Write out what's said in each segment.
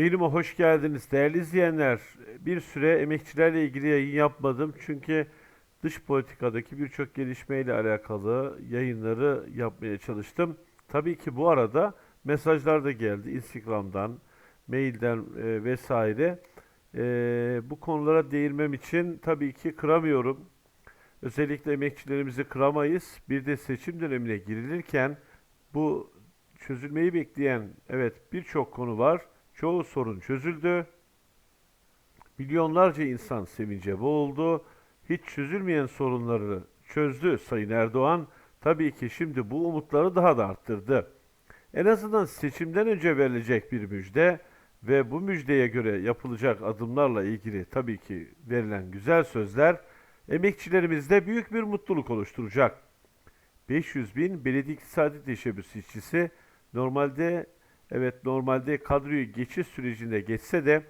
Yayınıma hoş geldiniz değerli izleyenler. Bir süre emekçilerle ilgili yayın yapmadım çünkü dış politikadaki birçok gelişmeyle alakalı yayınları yapmaya çalıştım. Tabii ki bu arada mesajlar da geldi Instagram'dan, mailden e, vesaire. E, bu konulara değinmem için tabii ki kıramıyorum. Özellikle emekçilerimizi kıramayız. Bir de seçim dönemine girilirken bu çözülmeyi bekleyen evet birçok konu var. Çoğu sorun çözüldü. Milyonlarca insan sevince boğuldu. Hiç çözülmeyen sorunları çözdü Sayın Erdoğan. Tabii ki şimdi bu umutları daha da arttırdı. En azından seçimden önce verilecek bir müjde ve bu müjdeye göre yapılacak adımlarla ilgili tabii ki verilen güzel sözler emekçilerimizde büyük bir mutluluk oluşturacak. 500 bin belediye iktisadi teşebbüs işçisi normalde evet normalde kadroyu geçiş sürecinde geçse de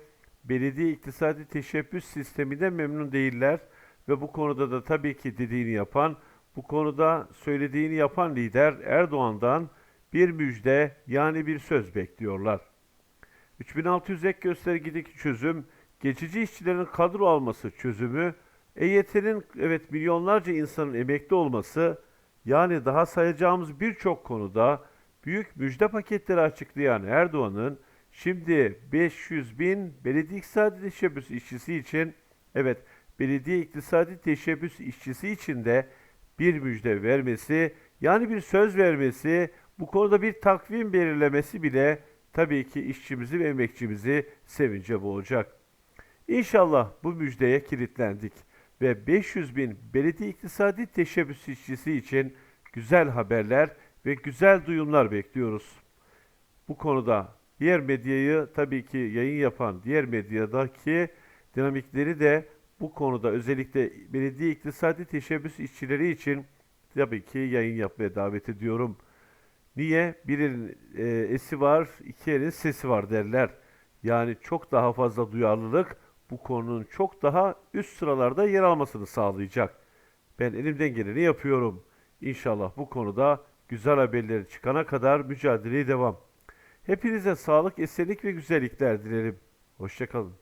belediye iktisadi teşebbüs sisteminden memnun değiller ve bu konuda da tabii ki dediğini yapan, bu konuda söylediğini yapan lider Erdoğan'dan bir müjde yani bir söz bekliyorlar. 3600 ek göstergedeki çözüm, geçici işçilerin kadro alması çözümü, EYT'nin evet milyonlarca insanın emekli olması, yani daha sayacağımız birçok konuda büyük müjde paketleri açıklayan Erdoğan'ın şimdi 500 bin belediye iktisadi teşebbüs işçisi için evet belediye iktisadi teşebbüs işçisi için de bir müjde vermesi yani bir söz vermesi bu konuda bir takvim belirlemesi bile tabii ki işçimizi ve emekçimizi sevince boğacak. İnşallah bu müjdeye kilitlendik ve 500 bin belediye iktisadi teşebbüs işçisi için güzel haberler ve güzel duyumlar bekliyoruz. Bu konuda diğer medyayı tabii ki yayın yapan diğer medyadaki dinamikleri de bu konuda özellikle belediye iktisadi teşebbüs işçileri için tabii ki yayın yapmaya davet ediyorum. Niye? Bir elin e, esi var, iki elin sesi var derler. Yani çok daha fazla duyarlılık bu konunun çok daha üst sıralarda yer almasını sağlayacak. Ben elimden geleni yapıyorum. İnşallah bu konuda güzel haberleri çıkana kadar mücadeleye devam. Hepinize sağlık, esenlik ve güzellikler dilerim. Hoşçakalın.